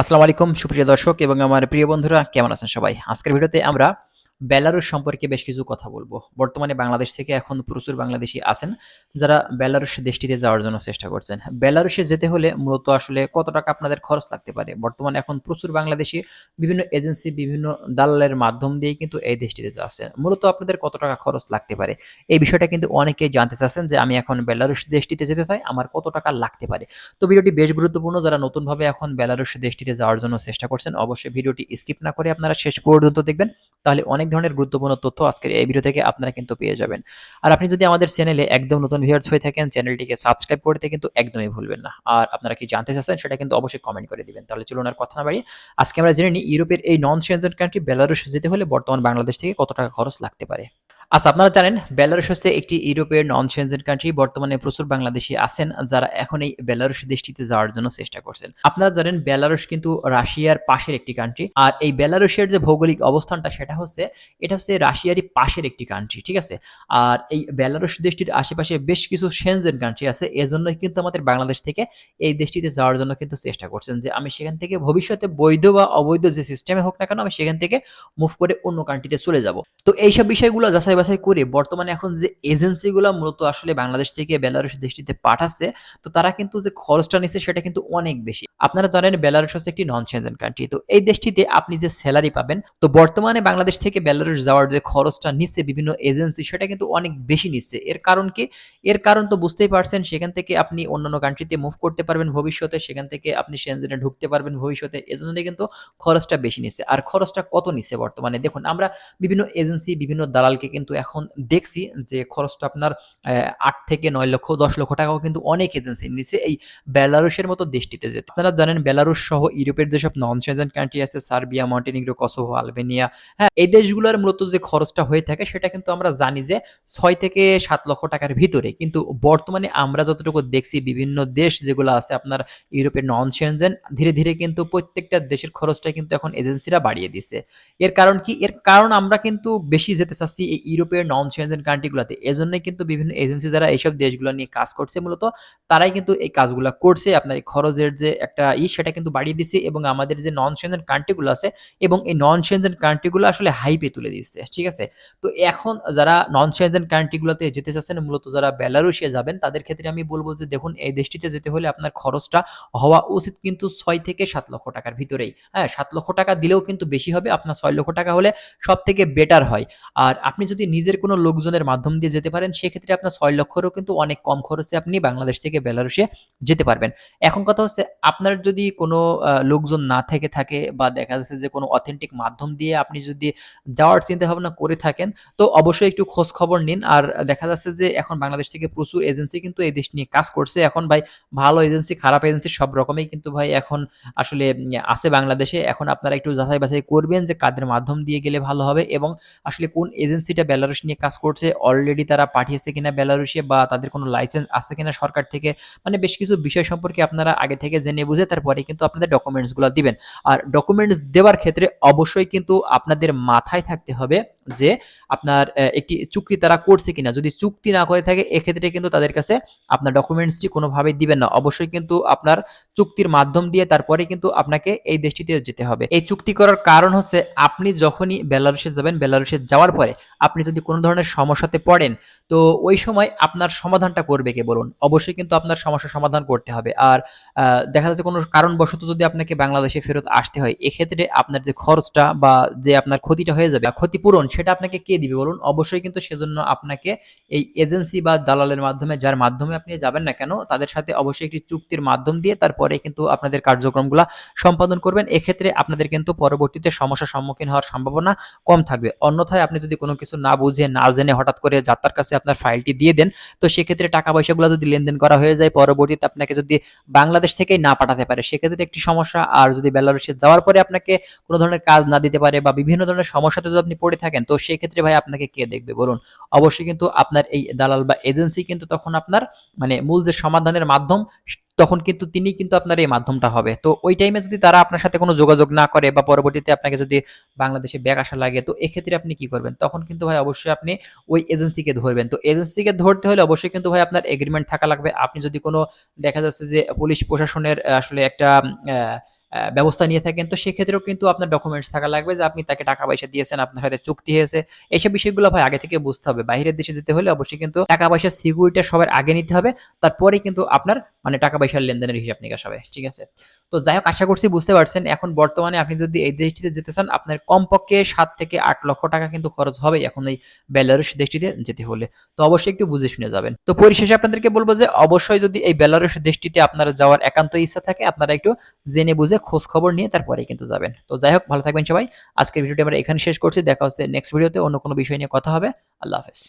আসসালামু আলাইকুম সুপ্রিয় দর্শক এবং আমার প্রিয় বন্ধুরা কেমন আছেন সবাই? আজকের ভিডিওতে আমরা বেলারুশ সম্পর্কে বেশ কিছু কথা বলব। বর্তমানে বাংলাদেশ থেকে এখন প্রচুর বাংলাদেশি আছেন, যারা বেলারুশ দেশটিতে যাওয়ার জন্য চেষ্টা করছেন। বেলারুশে যেতে হলে মূলত আসলে কত টাকা আপনাদের খরচ লাগতে পারে? বর্তমানে এখন প্রচুর বাংলাদেশি বিভিন্ন এজেন্সি বিভিন্ন দালালের মাধ্যম দিয়ে কিন্তু এই দেশটিতে যাচ্ছেন। মূলত আপনাদের কত টাকা খরচ লাগতে পারে? এই বিষয়টা কিন্তু অনেকেই জানতে চাচ্ছেন যে আমি এখন বেলারুশ দেশটিতে যেতে চাই, আমার কত টাকা লাগতে পারে? তো ভিডিওটি বেশ গুরুত্বপূর্ণ, যারা নতুনভাবে এখন বেলারুশ দেশটিতে যাওয়ার জন্য চেষ্টা করছেন, অবশ্যই ভিডিওটি স্কিপ না করে আপনারা শেষ পর্যন্ত দেখবেন। তাহলে অনেক ধরনের গুরুত্বপূর্ণ তথ্য আজকের এই ভিডিও থেকে আপনারা কিন্তু পেয়ে যাবেন। আর আপনি যদি আমাদের চ্যানেলে একদম নতুন ভিউয়ার্স হয়ে থাকেন চ্যানেলটিকে সাবস্ক্রাইব করতে কিন্তু একদমই ভুলবেন না। আর আপনারা কি জানতে চাচ্ছেন, সেটা কিন্তু অবশ্যই কমেন্ট করে দিবেন। তাহলে চলুন আর কথা না বাড়ি আজকে আমরা জেনে নিই, ইউরোপের এই নন সেনজেন কান্ট্রি বেলারুশ যেতে হলে বর্তমান বাংলাদেশ থেকে কত টাকা খরচ লাগতে পারে? আচ্ছা আপনারা জানেন, বেলারুশ হচ্ছে একটি ইউরোপের নন সেনজেন কান্ট্রি বর্তমানে প্রচুর বাংলাদেশি আছেন, যারা এখন এই বেলারুশ দেশটিতে যাওয়ার জন্য চেষ্টা করছেন। আপনারা জানেন, বেলারুশ কিন্তু রাশিয়ার পাশের একটি কান্ট্রি আর এই বেলারুশের যে ভৌগোলিক অবস্থানটা সেটা হচ্ছে, এটা হচ্ছে রাশিয়ারই পাশের একটি কান্ট্রি ঠিক আছে? আর এই বেলারুশ দেশটির আশেপাশে বেশ কিছু সেনজেন কান্ট্রি আছে, এজন্যই কিন্তু আমাদের বাংলাদেশ থেকে এই দেশটিতে যাওয়ার জন্য কিন্তু চেষ্টা করছেন যে, আমি সেখান থেকে ভবিষ্যতে বৈধ বা অবৈধ যে সিস্টেমে হোক না কেন, আমি সেখান থেকে মুভ করে অন্য কান্ট্রিতে চলে যাব। তো এইসব বিষয়গুলো যাচাই বাছাই করে বর্তমানে এখন যে এজেন্সিগুলো মূলত আসলে বাংলাদেশ থেকে বেলারুশ দেশটিতে পাঠাচ্ছে, তো তারা কিন্তু যে খরচটা নিচ্ছে সেটা কিন্তু অনেক বেশি। আপনারা জানেন বেলারুশ হচ্ছে একটি নন সেনজেন কান্ট্রি তো এই দেশটিতে আপনি যে স্যালারি পাবেন, তো বর্তমানে বাংলাদেশ থেকে বেলারুশ যাওয়ার যে খরচটা নিচ্ছে বিভিন্ন এজেন্সি সেটা কিন্তু অনেক বেশি নিচ্ছে। এর কারণ কি? এর কারণ তো বুঝতেই পারছেন, সেখান থেকে আপনি অন্যান্য কান্ট্রিতে মুভ করতে পারবেন ভবিষ্যতে, সেখান থেকে আপনি সেনজেনে ঢুকতে পারবেন ভবিষ্যতে, এজন্য কিন্তু খরচটা বেশি নিচ্ছে। আর খরচটা কত নিচ্ছে বর্তমানে? দেখুন, আমরা বিভিন্ন এজেন্সি বিভিন্ন দালালকে কিন্তু এখন দেখছি যে খরচটা আপনার আট থেকে নয় লক্ষ, দশ লক্ষ টাকাও কিন্তু অনেক এজেন্সি নিচ্ছে এই বেলারুশের মতো দেশটিতে যেতে। আপনারা জানেন বেলারুশ সহ ইউরোপের যেসব নন সেজেন কান্ট্রি আছে, সার্বিয়া, মন্টেনিগ্রো, কসোভো, আলবেনিয়া হ্যাঁ এই দেশগুলোর মূলত যে খরচটা হয়ে থাকে সেটা কিন্তু আমরা জানি যে ছয় থেকে সাত লক্ষ টাকার ভিতরে। কিন্তু বর্তমানে আমরা যতটুকু দেখছি বিভিন্ন দেশ যেগুলো আছে আপনার ইউরোপের নন সেনজেন ধীরে ধীরে কিন্তু প্রত্যেকটা দেশের খরচটা কিন্তু এখন এজেন্সিরা বাড়িয়ে দিচ্ছে। এর কারণ কি? এর কারণ আমরা কিন্তু বেশি যেতে চাচ্ছি এই ইউরোপের নন সেনজেন কান্ট্রিগুলোতে এজন্যই কিন্তু বিভিন্ন এজেন্সি যারা এইসব দেশগুলো নিয়ে কাজ করছে, মূলত তারাই কিন্তু এই কাজগুলো করছে। আপনার এই খরচের যে একটা ই, সেটা কিন্তু বাড়িয়ে দিচ্ছে এবং আমাদের যে নন সেনজেন কান্ট্রিগুলো আছে এবং এই নন সেনজেন কান্ট্রিগুলো আসলে হাইপে তুলে দিচ্ছে, ঠিক আছে? তো এখন যারা নন সেনজেন কান্ট্রিগুলোতে যেতে চাচ্ছেন, মূলত যারা বেলারুশিয়া যাবেন, তাদের ক্ষেত্রে আমি বলব যে, দেখুন, এই দেশটিতে যেতে হলে আপনার খরচটা হওয়া উচিত কিন্তু ছয় থেকে সাত লক্ষ টাকার ভিতরেই। হ্যাঁ সাত লক্ষ টাকা দিলেও কিন্তু বেশি হবে, আপনার ছয় লক্ষ টাকা হলে সব থেকে বেটার হয়। আর আপনি যদি নিজের কোনো লোকজনের মাধ্যম দিয়ে যেতে পারেন, সেক্ষেত্রে আপনার ছয় লক্ষরও কিন্তু অনেক কম খরচে আপনি বাংলাদেশ থেকে বেলারুশে যেতে পারবেন। এখন কথা হচ্ছে, আপনার যদি কোনো লোকজন না থেকে থাকে বা দেখা যাচ্ছে যে কোনো অথেন্টিক মাধ্যম দিয়ে আপনি যদি যাওয়ার চিন্তা ভাবনা করে থাকেন, তো অবশ্যই একটু খোঁজ খবর নিন। আর দেখা যাচ্ছে যে এখন বাংলাদেশ থেকে প্রচুর এজেন্সি কিন্তু এই দেশ নিয়ে কাজ করছে। এখন ভাই, ভালো এজেন্সি খারাপ এজেন্সি সব রকমই কিন্তু ভাই এখন আসলে আছে বাংলাদেশে। এখন আপনারা একটু যাচাই বাছাই করবেন যে কাদের মাধ্যম দিয়ে গেলে ভালো হবে এবং আসলে কোন এজেন্সিটা বেলারুশ নিয়ে কাজ করছে অলরেডি তারা পাঠিয়েছে কিনা বেলারুশে বা তাদের কোনো লাইসেন্স আছে কিনা সরকার থেকে মানে বেশ কিছু বিষয় সম্পর্কে আপনারা আগে থেকে জেনে বুঝে তারপরে কিন্তু আপনাদের ডকুমেন্টসগুলো দিবেন। আর ডকুমেন্টস দেওয়ার ক্ষেত্রে অবশ্যই কিন্তু আপনাদের মাথায় থাকতে হবে যে আপনার একটি চুক্তি তারা করছে কিনা। যদি চুক্তি না করে থাকে, এক্ষেত্রে কিন্তু তাদের কাছে আপনার ডকুমেন্টসটি কোনোভাবেই দিবেন না। অবশ্যই কিন্তু আপনার চুক্তির মাধ্যম দিয়ে তারপরে কিন্তু আপনাকে এই দেশটিতে যেতে হবে। এই চুক্তি করার কারণ হচ্ছে, আপনি যখনই বেলারুশে যাবেন, বেলারুশে যাওয়ার পরে আপনি যদি কোনো ধরনের সমস্যাতে পড়েন, তো ওই সময় আপনার সমাধানটা করবে কে বলুন? অবশ্যই কিন্তু আপনার সমস্যার সমাধান করতে হবে। আর দেখা যাচ্ছে কোনো কারণবশত যদি আপনাকে বাংলাদেশে ফেরত আসতে হয়, এক্ষেত্রে আপনার যে খরচটা বা যে আপনার ক্ষতিটা হয়ে যাবে, ক্ষতিপূরণ সেটা আপনাকে কে দিবে বলুন? অবশ্যই কিন্তু সেজন্য আপনাকে এই এজেন্সি বা দালালের মাধ্যমে, যার মাধ্যমে আপনি যাবেন না কেন, তাদের সাথে অবশ্যই একটি চুক্তির মাধ্যম দিয়ে তারপরে কিন্তু আপনাদের কার্যক্রমগুলো সম্পাদন করবেন। এক্ষেত্রে আপনাদের কিন্তু পরবর্তীতে সমস্যার সম্মুখীন হওয়ার সম্ভাবনা কম থাকবে। অন্যথায় আপনি যদি কোনো কিছু না বুঝে, না জেনে হঠাৎ করে যাত্রার কাছে আপনার ফাইলটি দিয়ে দেন, তো সেক্ষেত্রে টাকা পয়সাগুলো যদি লেনদেন করা হয়ে যায়, পরবর্তীতে আপনাকে যদি বাংলাদেশ থেকেই না পাঠাতে পারে, সেক্ষেত্রে একটি সমস্যা। আর যদি বেলারুশে যাওয়ার পরে আপনাকে কোনো ধরনের কাজ না দিতে পারে বা বিভিন্ন ধরনের সমস্যাতে যদি আপনি পড়ে থাকেন তো সেই ক্ষেত্রে ভাই আপনাকে কে দেখবে বলুন? অবশ্যই কিন্তু আপনার এই দালাল বা এজেন্সি কিন্তু তখন আপনার মানে মূল যে সমাধানের মাধ্যম, তখন কিন্তু তিনি কিন্তু আপনার এই মাধ্যমটা হবে। তো ওই টাইমে যদি তারা আপনার সাথে কোনো যোগাযোগ না করে বা পরবর্তীতে আপনাকে যদি বাংলাদেশে ব্যাগ আসা লাগে, তো এক্ষেত্রে আপনি কি করবেন? তখন কিন্তু ভাই অবশ্যই আপনি ওই এজেন্সিকে ধরবেন। তো এজেন্সিকে ধরতে হলে অবশ্যই কিন্তু ভাই আপনার এগ্রিমেন্ট থাকা লাগবে। আপনি যদি কোনো দেখা যাচ্ছে যে পুলিশ প্রশাসনের আসলে একটা ব্যবস্থা নিয়ে থাকেন। তো সেক্ষেত্রেও কিন্তু আপনার ডকুমেন্টস থাকা লাগবে যে আপনি তাকে টাকা পয়সা দিয়েছেন, আপনার সাথে চুক্তি হয়েছে। এইসব বিষয়গুলো ভাই আগে থেকে বুঝতে হবে। বাইরের দেশে যেতে হলে অবশ্যই কিন্তু টাকা পয়সা সিকিউরিটি সবার আগে নিতে হবে। তারপরে কিন্তু আপনার মানে টাকা পয়সার লেনদেনের হিসাব নিকাশ হবে, ঠিক আছে? তো যাই হোক, আশা করছি বুঝতে পারছেন। এখন বর্তমানে আপনি যদি এই দেশটিতে যেতে চান, আপনার কমপক্ষে সাত থেকে আট লক্ষ টাকা কিন্তু খরচ হবে এখন এই বেলারুশ দেশটিতে যেতে হলে। তো অবশ্যই একটু বুঝে শুনে যাবেন। তো পরিশেষে আপনাদেরকে বলব যে, অবশ্যই যদি এই বেলারুশ দেশটিতে আপনারা যাওয়ার একান্ত ইচ্ছা থাকে, আপনারা একটু জেনে বুঝে খোঁজ খবর নিয়ে তারপরে কিন্তু যাবেন। তো যাই হোক, ভালো থাকবেন সবাই। আজকের ভিডিওটি আমরা এখানে শেষ করছি। দেখা হচ্ছে নেক্সট ভিডিওতে অন্য কোনো বিষয় নিয়ে কথা হবে। আল্লাহ হাফেজ।